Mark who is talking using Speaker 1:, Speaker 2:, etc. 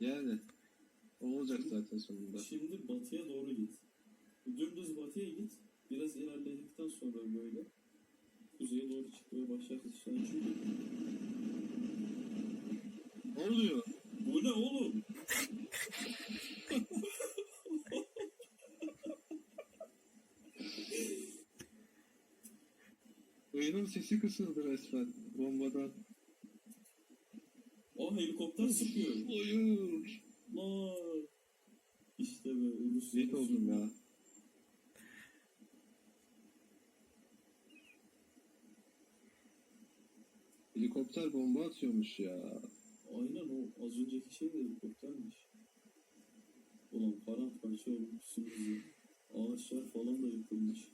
Speaker 1: Yani. O olacak zaten sonunda.
Speaker 2: Şimdi batıya doğru git. Dümdüz batıya git. Biraz ilerledikten sonra böyle kuzeye doğru çıkmaya başlarsın. Çünkü
Speaker 1: Ne oluyor?
Speaker 2: bu ne oğlum?
Speaker 1: Oyunun sesi kısıldı resmen. Bombadan.
Speaker 2: Helikopter sıkıyor.
Speaker 1: Hayır.
Speaker 2: Lan. İşte be ölüsün.
Speaker 1: Zeyt oldum ya. Helikopter bomba atıyormuş ya.
Speaker 2: Aynen o az önceki şey de helikoptermiş. Ulan paramparça olmuşsunuz ya. Ağaçlar falan da yıkılmış.